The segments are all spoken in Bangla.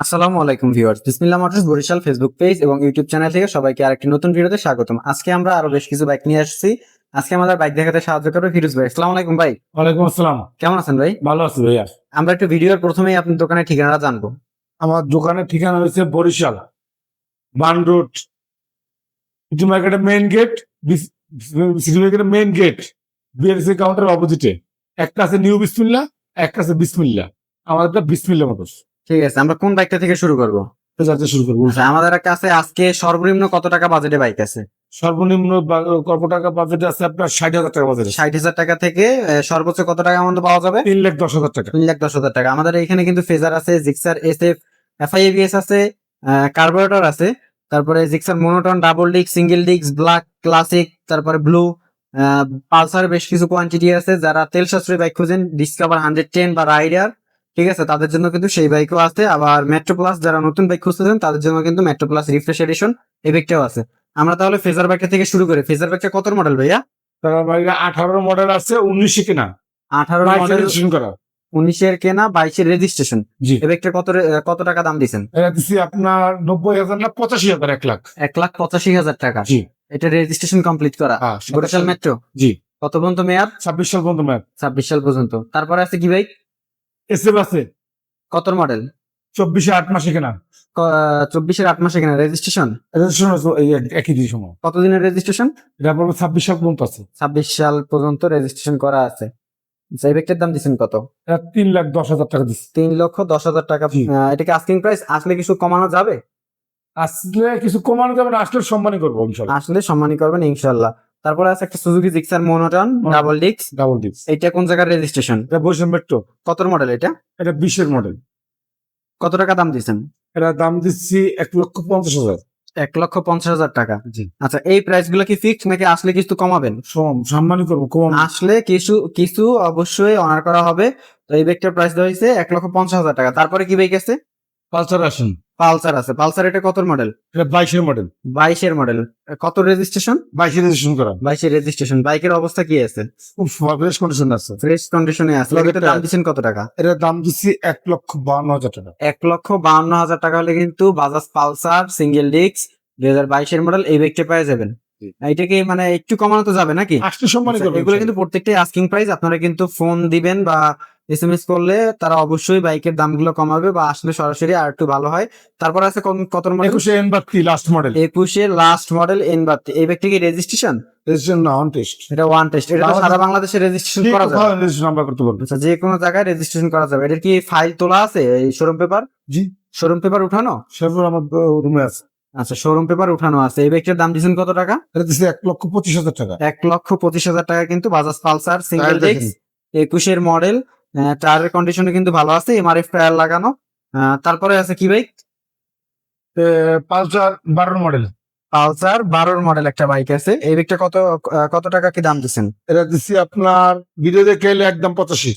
আসসালামু আলাইকুম viewers. Bismillah motors Barishal Facebook page এবং ইউটিউব চ্যানেল থেকে সবাইকে আরেকটি নতুন ভিডিওতে স্বাগতম। আজকে আমরা আরও বেশ কিছু বাইক নিয়ে আসছি। আজকে আমাদের বাইক দেখাতে সাহায্য করবে ফিরোজ ভাই। আসসালামু আলাইকুম ভাই। ওয়ালাইকুম আসসালাম। কেমন আছেন ভাই? ভালো আছি ভাইয়া। আমরা একটু ভিডিওর প্রথমেই আপনার দোকানের ঠিকানাটা জানব। আমার দোকানের ঠিকানা হয়েছে বরিশাল বান রোড সিটি মার্কেটের মেইন গেট সিটি মার্কেটের মেইন গেট বিএলসি কাউন্টার অপোজিটে একটা আছে নিউ বিসমিল্লা একটা আছে বিসমিল্লা আমাদেরটা বিসমিল্লা মোটরস ঠিক আছে আমরা কোন বাইকটা থেকে শুরু করব? যাতে শুরু করব। আচ্ছা, আমাদের কাছে আজকে সর্বনিম্ন কত টাকা বাজেটে বাইক আছে? সর্বনিম্ন কত টাকা বাজেট আছে আপনার ষাট হাজার টাকা বাজেট ষাট হাজার টাকা থেকে সর্বোচ্চ কত টাকা মধ্যে পাওয়া যাবে? তিন লাখ দশ হাজার টাকা। তিন লাখ দশ হাজার টাকা। আমাদের এখানে কিন্তু ফেজার আছে Gixxer S F FI ABS আছে কার্বোরেটর আছে তারপরে Gixxer monotone double disc single disc black classic তারপরে ব্লু পালসার বেশ কিছু কোয়ান্টিটি আছে। যারা তেল সাশ্রয়ী বাইক খুঁজেন ডিসকভার হান্ড্রেড টেন বা রাইডার ঠিক আছে তাদের জন্য কিন্তু সেই বাইকও আছে। আবার মেট্রো প্লাস যারা নতুন বাইক খুঁজতেছেন তাদের জন্য কিন্তু মেট্রো প্লাস রিফ্রেশ এডিশন এই বাইকটাও আছে। আমরা তাহলে ফেজার বাইকটা থেকে শুরু করি। ফেজার বাইকটা কত মডেল ভাইয়া? আঠারো মডেল আছে উনিশে কিনা। আঠারো মডেল করা। উনিশের কেনা বাইশের রেজিস্ট্রেশন জি। এই বাইকটা কত কত টাকা দাম দিছেন এটা দিচ্ছি আপনার নব্বই হাজার না পঁচাশি হাজার এক লাখ। এক লাখ পঁচাশি হাজার টাকা। এটা রেজিস্ট্রেশন কমপ্লিট করা। হ্যাঁ বরিশাল মেট্রো জি। কত পর্যন্ত মেয়াদ? ছাব্বিশ সাল পর্যন্ত ম্যাপ ছাব্বিশ সাল পর্যন্ত। তারপরে আছে কি বাইক এসএফ আছে। কত মডেল? চব্বিশে আট মাসে কেনা। চব্বিশের আট মাসে কিনা। রেজিস্ট্রেশন? রেজিস্ট্রেশন একই দিন সময়। কতদিনের রেজিস্ট্রেশন? এটা পড়বে ছাব্বিশ সাল পর্যন্ত আছে। ছাব্বিশ সাল পর্যন্ত রেজিস্ট্রেশন করা আছে। আচ্ছা, দাম দিচ্ছেন কত? তিন লাখ দশ হাজার টাকা দিচ্ছে। তিন লক্ষ দশ হাজার টাকা। এটাকে আস্কিং প্রাইস আসলে কিছু কমানো যাবে? আসলে কিছু কমানো যাবে না আসলে সম্মানই করব আসলে সম্মানী করবেন ইনশাল্লাহ। তারপরে আছে একটা সুজুকি জিক্সার মোনোটন ডাবল ডিক্স ডাবল ডিক্স এটা কোন জায়গার রেজিস্ট্রেশন এটা বৈশাখ মেট্রো কত মডেল এটা? এটা বিশের মডেল কত টাকা দাম দিচ্ছেন এটা দাম দিচ্ছি এক লক্ষ পঞ্চাশ হাজার। এক লক্ষ পঞ্চাশ হাজার টাকা। জি। আচ্ছা এই প্রাইসগুলো কি ফিক্স নাকি আসলে কিছু কমাবেন? সম সম্মানই করব কম। আসলে কিছু কিছু অবশ্যই অনার করা হবে। তো এই বাইকটার প্রাইস দেওয়া হয়েছে এক লক্ষ পঞ্চাশ হাজার টাকা। তারপরে কি বাইক আছে? পালসার আসেন। পালসার আছে। পালসার এটা কত মডেল? এটা বাইশের মডেল। বাইশের মডেল। কত রেজিস্ট্রেশন বাইশে রেজিস্ট্রেশন করা। বাইশের রেজিস্ট্রেশন বাইকের অবস্থা কি আছে? খুব ফ্রেশ কন্ডিশন আছে। ফ্রেশ কন্ডিশনে আছে। এটার দাম দিচ্ছেন কত টাকা? এটার দাম দিচ্ছি এক লক্ষ বান্ন হাজার টাকা। এক লক্ষ বাউন্ন হাজার টাকা হলে কিন্তু বাজাজ পালসার সিঙ্গেল ডিস্ক দুই হাজার বাইশের মডেল এই বাইকটা পেয়ে যাবেন। জি। এটা কি মানে একটু কমানো তো যাবে নাকি? আচ্ছা, এগুলো কিন্তু প্রত্যেকটাই আস্কিং প্রাইস আপনারা কিন্তু ফোন দিবেন বা এসএমএস করলে তারা অবশ্যই বাইকের দামগুলো কমাবে বা আসলে সরাসরি আর একটু ভালো হয়। তারপর আছে কত মডেল একুশে এনবাত্তি লাস্ট মডেল একুশের লাস্ট মডেল এন বাত্তি। এই ব্যক্তি কি রেজিস্ট্রেশন রেজিস্ট্রেশন না অন টেস্ট এটা ওয়ান টেস্ট এটা সারা বাংলাদেশে রেজিস্ট্রেশন করা যাবে। রেজিস্ট্রেশন নাম্বার করতে পারবে আচ্ছা যে কোনো জায়গায় রেজিস্ট্রেশন করা যাবে। এটার কি ফাইল তোলা আছে? এই শোরুম পেপার জি। শোরুম পেপার উঠানো? আমার রুমে আছে। আচ্ছা শোরুম পেপার উঠানো আছে। এই ব্যক্তির দাম দিচ্ছেন কত টাকা? এটা দিচ্ছে এক লক্ষ পঁচিশ হাজার টাকা। এক লক্ষ পঁচিশ হাজার টাকা কিন্তু বাজাজ পালসার সিঙ্গেল। ডিস্ক একুশের মডেল টায়ারের কন্ডিশনে কিন্তু ভালো আছে এমআরএফ টায়ার লাগানো। তারপরে আছে কি বাইক পালসার বারো মডেল পালসার বারোর মডেল একটা বাইক আছে। এই বাইকটা কত কত টাকা কি দাম দিচ্ছেন এটা দিচ্ছি আপনার ভিডিও দেখে এলে একদম পঁচাশি।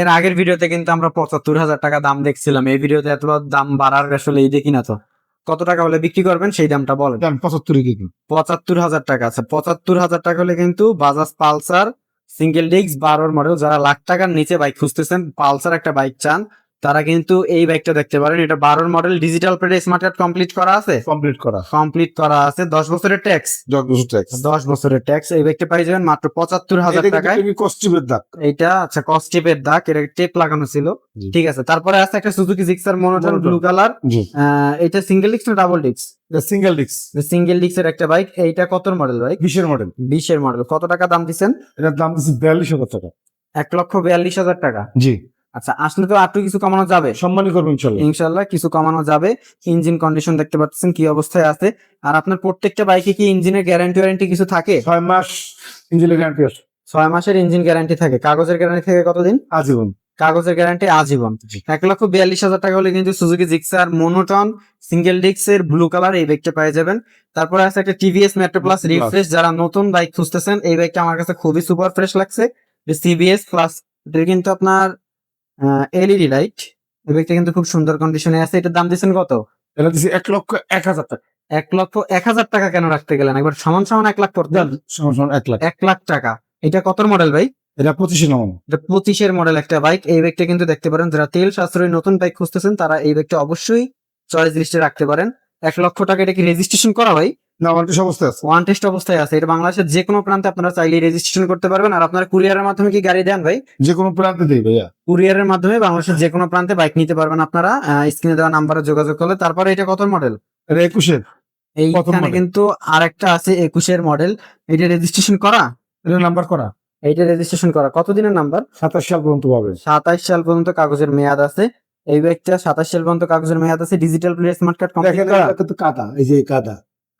এর আগের ভিডিওতে কিন্তু আমরা পঁচাত্তর হাজার টাকা দাম দেখছিলাম। এই ভিডিওতে এত দাম বাড়ার আসলে এই দেখি না তো? কত টাকা হলে বিক্রি করবেন? সেই দামটা বলেন। পঁচাত্তর পঁচাত্তর হাজার টাকা আছে। পঁচাত্তর হাজার টাকা হলে কিন্তু বাজাজ পালসার সিঙ্গেল ডিস্ক বারোর মডেল যারা লাখ টাকার নিচে বাইক খুঁজতেছেন পালসার একটা বাইক চান তারা কিন্তু এই বাইকটা দেখতে পারেন। এটা বারোর মডেল ডিজিটাল প্লেটে স্মার্ট কার্ড কমপ্লিট করা আছে? কমপ্লিট করা কমপ্লিট করা আছে। দশ বছরের ট্যাক্স দশ বছর ট্যাক্স দশ বছরের ট্যাক্স এই বাইকটা পাই যাবেন মাত্র পঁচাত্তর হাজার টাকায়। কস্টিপের দাগ? এইটা আচ্ছা কস্ট টেপের দাগ। এটা টেপ লাগানো ছিল। ঠিক আছে। তারপরে আছে একটা Suzuki Gixxer monotone blue colour এটা সিঙ্গেল ডিস্ক না ডাবল ডিস্ক সিঙ্গেল ডিক্স সিঙ্গেল ডিস্কের একটা বাইক এইটা কত মডেল বাইক বিশের মডেল বিশের মডেল কত টাকা দাম দিচ্ছেন? এটার দাম দিচ্ছি বিয়াল্লিশ হাজার টাকা। এক লক্ষ বিয়াল্লিশ হাজার টাকা। জি। আচ্ছা আসলে তো আরটু কিছু কমানো যাবে। সম্মানই করব ইনশাল্লাহ। ইনশাল্লাহ কিছু কমানো যাবে। ইঞ্জিন কন্ডিশন দেখতে পাচ্ছেন কি অবস্থায় আছে। আর আপনার প্রত্যেকটা বাইকে কি ইঞ্জিনের গ্যারান্টি ওয়ারেন্টি কিছু থাকে? ছয় মাস ইঞ্জিনের গ্যারান্টি আছে। ছয় মাসের ইঞ্জিন গ্যারান্টি থাকে। কাগজের গ্যারান্টি থাকে কতদিন? আজীবন। কাগজের গ্যারান্টি আজীবন। এক লক্ষ বিয়াল্লিশ হাজার টাকা হলে কিন্তু সুজুকি জিক্সার মোনোটন সিঙ্গেল ডিস্কের ব্লু কালার এই বাইকটা পেয়ে যাবেন। তারপরে আছে একটা টিভিএস মেট্রো প্লাস রিফ্রেশ যারা নতুন বাইক খুঁজতেছেন এই বাইকটা আমার কাছে খুবই সুপার ফ্রেশ লাগছে। সিবিএস প্লাস এটা কিন্তু আপনার এলইডি লাইট এই বাইকটা কিন্তু খুব সুন্দর কন্ডিশনে আছে। এটার দাম দিচ্ছেন কত? এটা দিচ্ছি এক লক্ষ এক হাজার টাকা। এক লক্ষ এক হাজার টাকা কেন রাখতে গেলেন? একবার সমান সমান এক লাখ পড়তে সমান সমান এক লাখ। এক লাখ টাকা। এটা কত মডেল ভাই? এটা পঁচিশে নাম এটা পঁচিশের মডেল একটা বাইক এই বাইকটা কিন্তু দেখতে পারেন যারা তেল সাশ্রয়ী নতুন বাইক খুঁজতেছেন তারা এই বাইকটা অবশ্যই চয়েস লিস্টে রাখতে পারেন। এক লক্ষ টাকা এটা কি রেজিস্ট্রেশন করা হয়? না আছে। ওয়ান টেস্ট অবস্থায় আছে। এটা বাংলাদেশের যে কোনো প্রান্তে আপনারা চাইলে রেজিস্ট্রেশন করতে পারবেন। আর আপনারা কুরিয়ারের মাধ্যমে কি গাড়ি দেন ভাই? যে কোনো প্রান্তে দিই ভাইয়া। কুরিয়ারের মাধ্যমে বাংলাদেশের যে কোনো প্রান্তে বাইক নিতে পারবেন আপনারা। স্ক্রিনে দেওয়া নাম্বারে যোগাযোগ করলে। তারপরে এটা কত মডেল এটা একুশের। প্রথম এইখানে model। কিন্তু আরেকটা আছে একুশের মডেল এটা রেজিস্ট্রেশন করা? এটা নাম্বার করা। এইটা রেজিস্ট্রেশন করা। কতদিনের নাম্বার সাতাশ সাল পর্যন্ত পাবে সাতাশ সাল পর্যন্ত কাগজের মেয়াদ আছে। এই বাইকটা সাতাশ সাল পর্যন্ত কাগজের মেয়াদ আছে। ডিজিটাল প্লে স্মার্ট কার্ড কাদা। এই যে কাদা।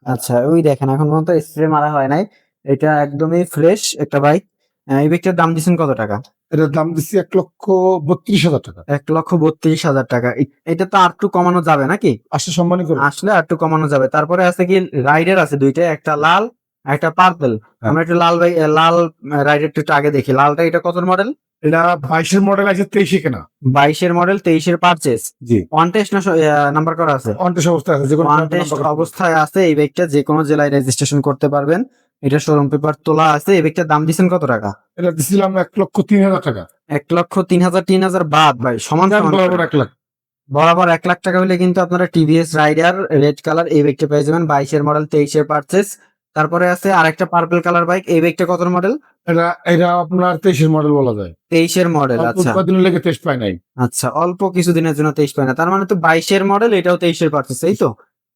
আচ্ছা ওই দেখেন এখন পর্যন্ত স্প্রে মারা হয় নাই। এটা একদমই ফ্রেশ একটা বাইক এই বাইকটার দাম দিচ্ছেন কত টাকা? এটার দাম দিচ্ছি এক লক্ষ বত্রিশ হাজার টাকা। এক লক্ষ বত্রিশ হাজার টাকা। এটা তো আর একটু কমানো যাবে নাকি? আসলে সম্মানী করে আসলে আর একটু কমানো যাবে। তারপরে আছে কি রাইডার আছে দুইটা একটা লাল একটা পার্পল হ্যাঁ। আমরা একটু লাল বাই লাল রাইডারটা একটু আগে দেখি। লালটা এটা কত মডেল এটা বাইশের মডেল আছে তেইশে কেনা। বাইশের মডেল তেইশের পারচেস জি। ওয়ান টেস্ট না নাম্বার করা আছে? অন্টেস অবস্থায় আছে যে কোনো ওয়ান প্রান্তে টেস্ট number করা। অবস্থায় আছে এই বাইকটা যে কোনো জেলায় রেজিস্ট্রেশন করতে পারবেন। এটা শোরুম পেপার তোলা আছে। এই বাইকটার দাম দিচ্ছেন কত টাকা? এটা দিছিলাম এক লক্ষ তিন হাজার টাকা। এক লক্ষ তিন হাজার তিন হাজার বাদ ভাই সমান সমান বরাবর এক লাখ। বরাবর এক লাখ টাকা হলে কিন্তু আপনারা টিভিএস রাইডার রেড কালার এই বাইকটা পেয়ে যাবেন। বাইশের মডেল তেইশের পারচেস তারপরে আছে আরেকটা পার্পল কালার বাইক এই বাইকটা কত মডেল এটা এটা আপনার তেইশের মডেল বলা যায়। তেইশের মডেল আচ্ছা। কদিন লেগে টেস্ট পাই নাই। আচ্ছা অল্প কিছুদিনের জন্য তেইশ পায় না। তার মানে তো বাইশের মডেল এটাও তেইশের পারচেস এই তো?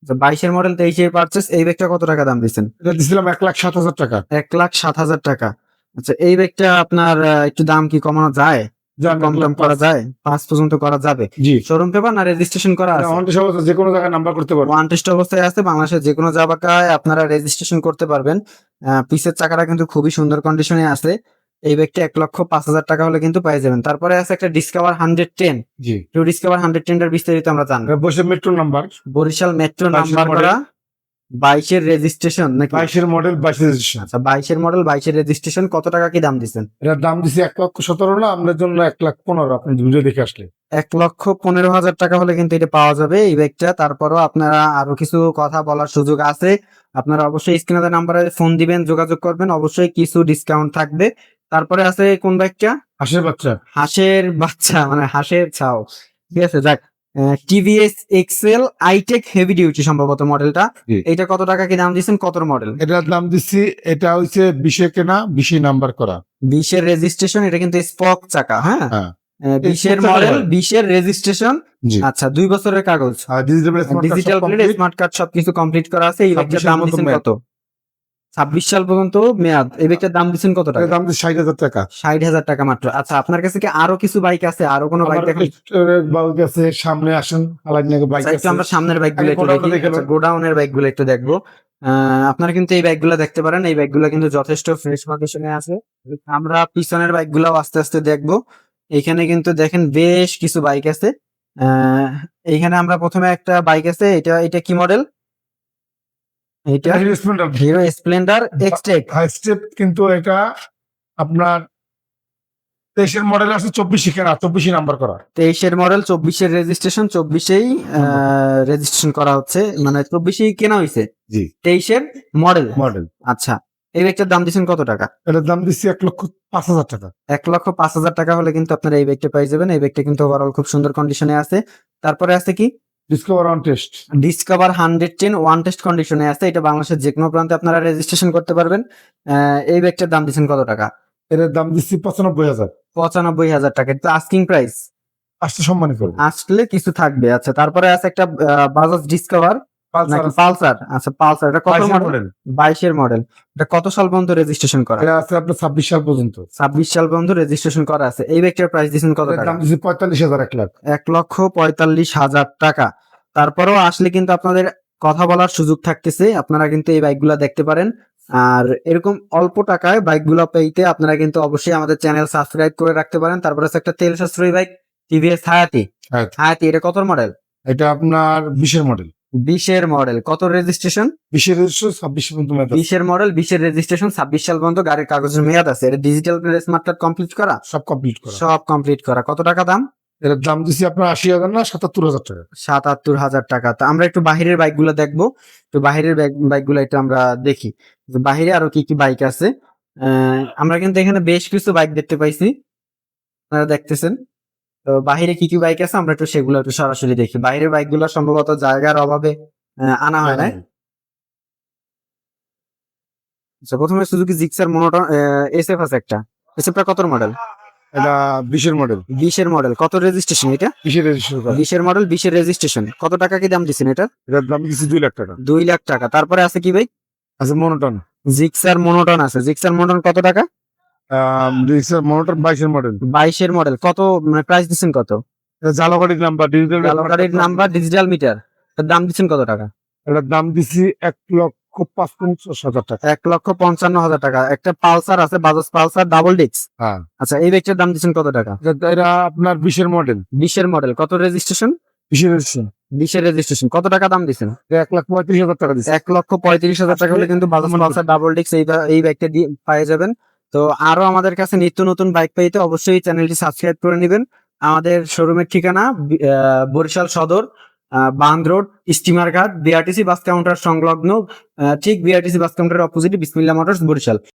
বাইশের মডেল তেইশের পারচেস এই বাইকটা কত টাকা দাম দিচ্ছেন এটা দিছিলাম এক লাখ সাত হাজার টাকা। এক লাখ সাত হাজার টাকা। আচ্ছা এই বাইকটা আপনার একটু দাম কি কমানো যায়? কম করা যায় পাঁচ পর্যন্ত করা যাবে। জি। শোরুম পেপার না রেজিস্ট্রেশন করা আছে? অন্টেস অবস্থা যে কোনো জায়গায় নাম্বার করতে অবস্থায় আছে বাংলাদেশের যে কোনো জায়গায় আপনারা রেজিস্ট্রেশন করতে পারবেন। পিসের চাকাটা কিন্তু খুবই সুন্দর কন্ডিশনে আছে। এই ব্যাগটা এক লক্ষ পাঁচ হাজার টাকা হলে কিন্তু পেয়ে যাবেন। তারপরে আছে একটা ডিসকাভার হান্ড্রেড টেন জি। টু হান্ড্রেড টেন এর বিস্তারিত আমরা জানব। এটা metro number Barishal metro number. করা। বাইশের রেজিস্ট্রেশন নাকি? বাইশের মডেল বাইশ রেজিস্ট্রেশন আচ্ছা বাইশের মডেল বাইশের রেজিস্ট্রেশন কত টাকা কি দাম দিচ্ছেন এটার দাম দিছি এক লক্ষ সতেরো না আপনার জন্য এক লাখ পনেরো আপনি ভিডিও দেখে আসলে। এক লক্ষ পনেরো হাজার টাকা হলে কিন্তু এটা পাওয়া যাবে এই ব্যাগটা তারপরও আপনারা আরও কিছু কথা বলার সুযোগ আছে। আপনারা অবশ্যই স্ক্রিনে নাম্বারে ফোন দিবেন যোগাযোগ করবেন। অবশ্যই কিছু ডিসকাউন্ট থাকবে। তারপরে আছে কোন ব্যাগটা হাঁসের বাচ্চা। হাঁসের বাচ্চা মানে হাঁসের ছাও। ঠিক আছে যাক। TVS XL iTech heavy duty সম্ভবত মডেলটা। এটা কত টাকা কি দাম দিচ্ছেন কত মডেল এটার দাম দিচ্ছি এটা হচ্ছে বিশে কেনা বিশে নাম্বার করা। বিশের রেজিস্ট্রেশন এটা কিন্তু স্পক চাকা হ্যাঁ? হ্যাঁ। বিশের মডেল। বিশের রেজিস্ট্রেশন আচ্ছা দুই বছরের কাগজ। ডিজিটাল স্মার্ট কার্ড সবকিছু কমপ্লিট করা আছে। এই ব্যাগটার 26 দাম কত? ছাব্বিশ সাল পর্যন্ত মেয়াদ। এই ব্যাগটার দাম দিচ্ছেন কত টাকা? দাম দিচ্ছি ষাট হাজার টাকা। ষাট হাজার টাকা মাত্র। আচ্ছা আপনার কাছে কি আরও কিছু বাইক আছে? আরও কোনো বাইক দেখেন? বাইক আছে সামনে আসেন আলাদা বাইক আচ্ছা, আছে। আমরা সামনের বাইকগুলো একটু দেখি। নাও। গোডাউনের বাইকগুলো একটু দেখব। আহ, আপনারা কিন্তু এই বাইক বাইকগুলো দেখতে পারেন। এই বাইক বাইকগুলো কিন্তু যথেষ্ট ফ্রেশ কন্ডিশনে আছে। আমরা পিছনের বাইক বাইকগুলো আস্তে আস্তে দেখব। এখানে কিন্তু দেখেন বেশ কিছু বাইক আছে। আহ, এইখানে আমরা প্রথমে একটা বাইক আছে। এটা এটা কি মডেল এটা Hero Splendor XTEC high step কিন্তু এটা আপনার তেইশের মডেল আছে চব্বিশে কেনা চব্বিশে নাম্বার করা। তেইশের মডেল চব্বিশের রেজিস্ট্রেশন চব্বিশেই রেজিস্ট্রেশন করা হচ্ছে। মানে চব্বিশেই কেনা হয়েছে জি। তেইশের মডেল মডেল আচ্ছা এই বাইকটার দাম দিচ্ছেন কত টাকা? এটার দাম দিচ্ছি এক লক্ষ পাঁচ হাজার টাকা। এক লক্ষ পাঁচ হাজার টাকা হলে কিন্তু আপনারা এই বাইকটা পেয়ে যাবেন। এই বাইকটা কিন্তু ওভারঅল খুব সুন্দর কন্ডিশনে আছে। তারপরে আছে কি? Discover one test Discover hundred ten one test কন্ডিশনে আছে এটা বাংলাদেশের যে কোনো প্রান্তে আপনারা রেজিস্ট্রেশন করতে পারবেন। এই ব্যাগটার দাম দিচ্ছেন কত টাকা? এটার দাম দিচ্ছি পঁচানব্বই হাজার। পঁচানব্বই হাজার টাকা। এটা আস্কিং প্রাইস আসতে সম্মানিত আসলে কিছু থাকবে। আচ্ছা তারপরে আছে একটা বাজাজ ডিসকভার নাকি পালসার? আচ্ছা পালসার। এটা কত মডেল মডেল বাইশের মডেল এটা কত সাল পর্যন্ত রেজিস্ট্রেশন করা? এটা আছে আপনার ছাব্বিশ সাল পর্যন্ত। ছাব্বিশ সাল পর্যন্ত রেজিস্ট্রেশন করা আছে। এই বাইকটার প্রাইস দিচ্ছেন কত দাম পঁয়তাল্লিশ হাজার এক লাখ। এক লক্ষ পঁয়তাল্লিশ হাজার টাকা। তারপরেও আসলে কিন্তু আপনাদের কথা বলার সুযোগ থাকতেছে। আপনারা কিন্তু এই বাইকগুলা দেখতে পারেন। আর এরকম অল্প টাকায় বাইক বাইকগুলো পেইতে আপনারা কিন্তু অবশ্যই আমাদের চ্যানেল সাবস্ক্রাইব করে রাখতে পারেন। তারপরে আছে একটা তেল সাশ্রয়ী বাইক টিভিএস হায়াতি। হায়াতি এটা কত মডেল এটা আপনার বিশের মডেল বিশের মডেল কত রেজিস্ট্রেশন বিশের রেজিস্ট্রেশন ছাব্বিশ পর্যন্ত বিশের মডেল বিশের রেজিস্ট্রেশন ছাব্বিশ সাল পর্যন্ত গাড়ির কাগজের মেয়াদ আছে। এটা ডিজিটাল স্মার্ট কার্ড কমপ্লিট করা? সব কমপ্লিট করা। সব কমপ্লিট করা। কত টাকা দাম? এটার দাম দিচ্ছি আপনার আশি হাজার না সাতাত্তর হাজার টাকা। সাতাত্তর হাজার টাকা। তো আমরা একটু বাহিরের বাইকগুলো দেখব। তো বাহিরের বাইকগুলো একটু আমরা দেখি। বাহিরে আরও কি কি বাইক আছে? আহ, আমরা কিন্তু এখানে বেশ কিছু বাইক দেখতে পাইছি। আপনারা দেখতেছেন। তো বাহিরে কি কি বাইক আছে আমরা একটু সেগুলো একটু সরাসরি দেখি। বাইরের বাইকগুলো সম্ভবত জায়গার অভাবে আনা হয় না আচ্ছা প্রথমে সুজুকি জিক্সার মনোটন এসএফ আছে একটা। এসএফটা কত মডেল এটা বিশের মডেল বিশের মডেল কত রেজিস্ট্রেশন এটা? বিশের রেজিস্ট্রেশন বিশের মডেল বিশের রেজিস্ট্রেশন কত টাকা কি দাম দিচ্ছেন এটা? এটার দাম দিচ্ছি দুই লাখ টাকা। দুই লাখ টাকা। তারপরে আছে কি ভাই আছে মনোটন জিক্সার মনোটন আছে। জিক্সার মনোটন কত টাকা? মনোটন বাইশের মডেল। বাইশের মডেল। কত মানে প্রাইস দিচ্ছেন কত? জালগাড়ির নাম্বার ডিজিটাল গাড়ির নাম্বার ডিজিটাল মিটার দাম দিচ্ছেন কত টাকা? এটার দাম দিচ্ছি এক লক্ষ পঞ্চাশ হাজার টাকা। এক লক্ষ পঞ্চান্ন হাজার টাকা। একটা পালসার আছে বাজাজ পালসার ডাবল ডিক্স হ্যাঁ। আচ্ছা এই বাইকটার দাম দিচ্ছেন কত টাকা? এটা- আপনার বিশের মডেল। বিশের মডেল। কত রেজিস্ট্রেশন বিশের রেজিস্ট্রেশন বিশের রেজিস্ট্রেশন কত টাকা দাম দিচ্ছেন? এক লাখ পঁয়ত্রিশ হাজার টাকা দিচ্ছে। এক লক্ষ পঁয়ত্রিশ হাজার টাকা হলে কিন্তু বাজাজ পালসার ডাবল ডিক্স এই এই বাইকটা দিয়ে পেয়ে যাবেন। তো আরও আমাদের কাছে নিত্য নতুন বাইক পেতে অবশ্যই চ্যানেলটি সাবস্ক্রাইব করে নেবেন। আমাদের শোরুমের ঠিকানা Barishal Sadar Bandh road steamer Ghat BRTC bus counter সংলগ্ন ঠিক BRTC bus counter opposite Bismillah Motors Barishal.